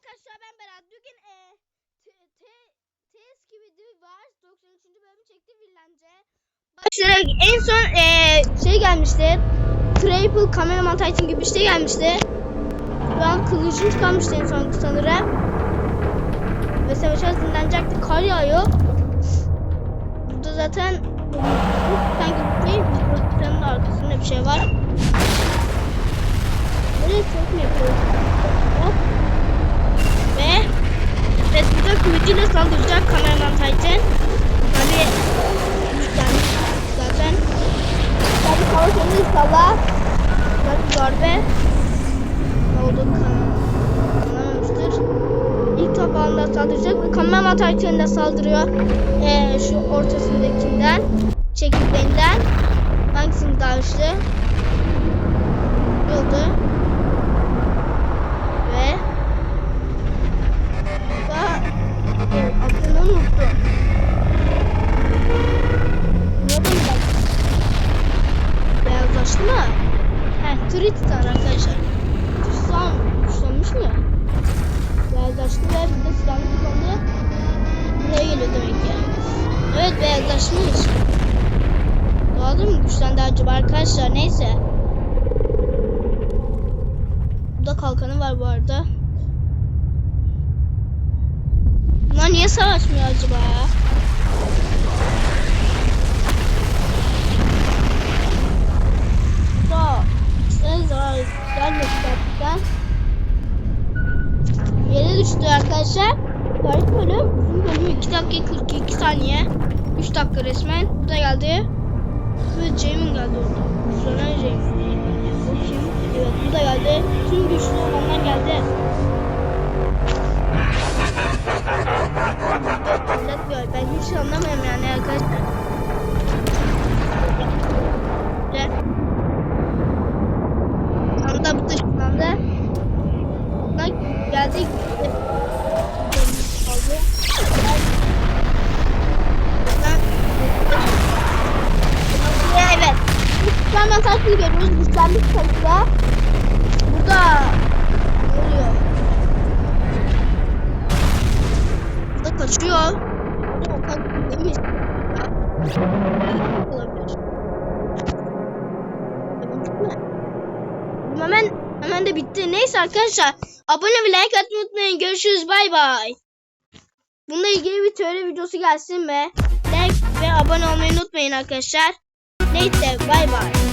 arkadaşlar ben Berat. Bugün e, t, t, TS gibi bir var. 93. bölümü çekti Villance. Başlara en son e, şey gelmişti. Triple kameraman Titan gibi bir şey gelmişti. An kılıcım çıkarmıştı en son sanırım. Ve savaş hazırlanacaktı. Kar yağıyor. Burada zaten sanki bir. Buranın arkasında bir şey var. Böyle çok mu yapıyoruz? Hop. Burada kılıcıyla saldıracak kameraman Titan. Tabi güçlenmiş zaten. Tabi onu inşallah. Tabi darbe. Oldu kan kanamamıştır. İlk tabağında saldıracak ve kameraman Titan saldırıyor. Ee, şu ortasındakinden. Çekirdeğinden. Hangisini daha? Ne oldu? Ve daha evet, adını unuttum. Nereden bak? Beyazlaştı mı? He, Triton arkadaşlar. Tristan, Tristanmış mı? Beyazlaştı ve bir de silahını kullandı. Buraya geliyor demek ki. Evet beyazlaşmış. Daha da mı güçlendi acaba arkadaşlar? Neyse. Burada kalkanı var bu arada. Bunlar niye savaşmıyor acaba ya? 3'tü arkadaşlar. Garip bölüm. Bölüm 2 dakika 42 saniye. 3 dakika resmen. Bu da geldi. Ve Jamin geldi orada. Sonra Jamin. Bu kim? Evet bu da geldi. Tüm güçlü olanlar geldi. Anlatmıyor. Ben hiç şey anlamıyorum yani arkadaşlar. Anda bu da şu anda. Geldik. Hemen takip ediyoruz. Güçlendik de. Burada oluyor? Burada kaçıyor. Burada o kadar demiş. Olabilir. Bitti mi? Hemen hemen de bitti. Neyse arkadaşlar. Abone ve like atmayı unutmayın. Görüşürüz. Bay bay. Bununla ilgili bir teori videosu gelsin ve like ve abone olmayı unutmayın arkadaşlar. Neyse bay bay.